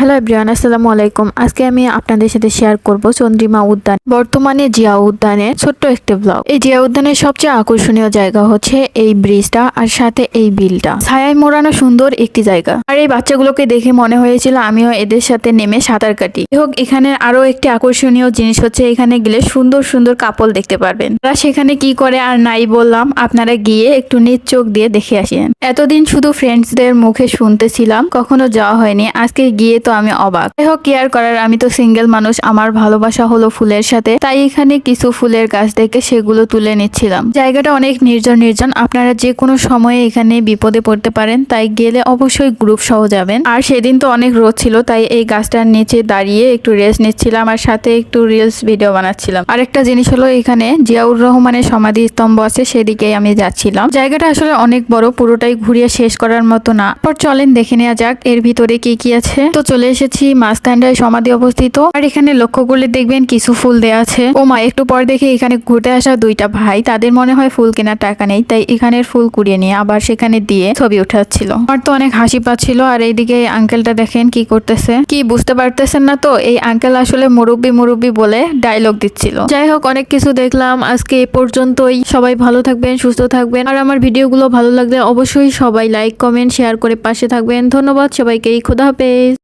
Hello everyone আসসালামু আলাইকুম। আজকে আমি আপনাদের সাথে শেয়ার করব চন্দ্রিমা উদ্যান, বর্তমানে জিয়া উদ্যানের ছোট্ট একটি ব্লগ এই জিয়া উদ্যানের সবচেয়ে আকর্ষণীয় জায়গা হচ্ছে এই ব্রিজটা আর সাথে এই বিলটা। ছায়ায় মোড়ানো সুন্দর একটি জায়গা। আর এই বাচ্চাগুলোকে দেখে মনে হয়েছিল আমিও এদের সাথে নেমে সাঁতার কাটি। হোক, এখানে আরও একটি আকর্ষণীয় জিনিস হচ্ছে এখানে গেলে সুন্দর সুন্দর কাপল দেখতে পারবেন। তারা সেখানে কি করে আর নাই বললাম, আপনারা গিয়ে একটু নিজ চোখ দিয়ে দেখে আসেন। এতদিন শুধু ফ্রেন্ডসদের মুখে শুনতেছিলাম, কখনো যাওয়া হয়নি। আজকে গিয়ে তো আমি অবাক। যাই হোক কেয়ার করার, আমি তো সিঙ্গেল মানুষ, আমার ভালোবাসা হলো ফুলের সাথে। তাই এখানে কিছু ফুলের গাছ দেখে সেগুলো তুলে নিচ্ছিলাম। জায়গাটা অনেক নির্জন নির্জন। আপনারা যে কোনো সময়ে এখানে বিপদে পড়তে পারেন, তাই গেলে অবশ্যই গ্রুপ সহ যাবেন। আর সেদিন তো অনেক রোদ ছিল, তাই এই গাছটার নিচে দাঁড়িয়ে একটু রেস্ট নিচ্ছিলাম আর সাথে একটু রিলস ভিডিও বানাচ্ছিলাম। আরেকটা জিনিস হলো এখানে জিয়াউর রহমানের সমাধি স্তম্ভ আছে, সেদিকেই আমি যাচ্ছিলাম। জায়গাটা আসলে অনেক বড়, পুরোটাই ঘুরিয়ে শেষ করার মতো না। পর চলেন দেখে নেওয়া যাক, এর ভিতরে কি কি আছে। তো এসেছি, মাঝখানটায় সমাধি অবস্থিত। আর এখানে লক্ষ্য করলে দেখবেন, কিছু ফুল দেয়া আছে। ও মা, একটু পর দেখে এখানে ঘুরতে আসা দুইটা ভাই। তাদের মনে হয় ফুল কেনার টাকা নেই, তাই এখানের ফুল কুড়িয়ে নিয়ে আবার সেখানে দিয়ে ছবি উঠাচ্ছিল। আমার তো অনেক হাসি পাচ্ছিল, আর এইদিকে এই আঙ্কেলটা দেখেন কি করতেছে। কি বুঝতে পারতেছেন না তো, এই আঙ্কেল আসলে মুরব্বি মুরব্বি বলে ডায়লগ দিচ্ছিল। যাই হোক, অনেক কিছু দেখলাম, আজকে এ পর্যন্তই। সবাই ভালো থাকবেন, সুস্থ থাকবেন। আর আমার ভিডিওগুলো ভালো লাগলে অবশ্যই সবাই লাইক কমেন্ট শেয়ার করে পাশে থাকবেন। ধন্যবাদ সবাইকে, খুদা হাফেজ।